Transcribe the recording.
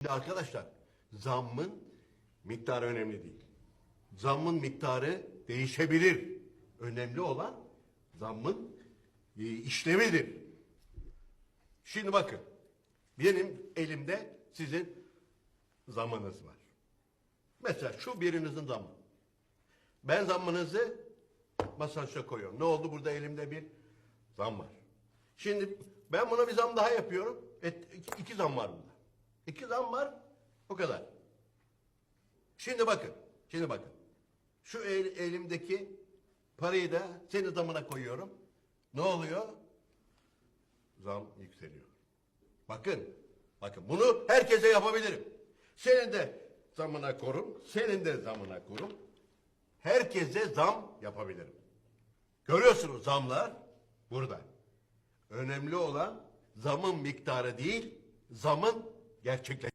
Şimdi arkadaşlar zammın miktarı önemli değil. Zammın miktarı değişebilir. Önemli olan zammın e, işlemidir. Şimdi bakın benim elimde sizin zammınız var. Mesela şu birinizin zammı. Ben zammınızı masajda koyuyorum. Ne oldu burada elimde bir zam var. Şimdi ben buna bir zam daha yapıyorum. Et, iki, iki zam var bunda. İki zam var. O kadar. Şimdi bakın. Şimdi bakın. Şu el- elimdeki parayı da senin zamına koyuyorum. Ne oluyor? Zam yükseliyor. Bakın. Bakın bunu herkese yapabilirim. Senin de zamına korum. Senin de zamına korum. Herkese zam yapabilirim. Görüyorsunuz zamlar burada. Önemli olan zamın miktarı değil, zamın gerçekleşmesi.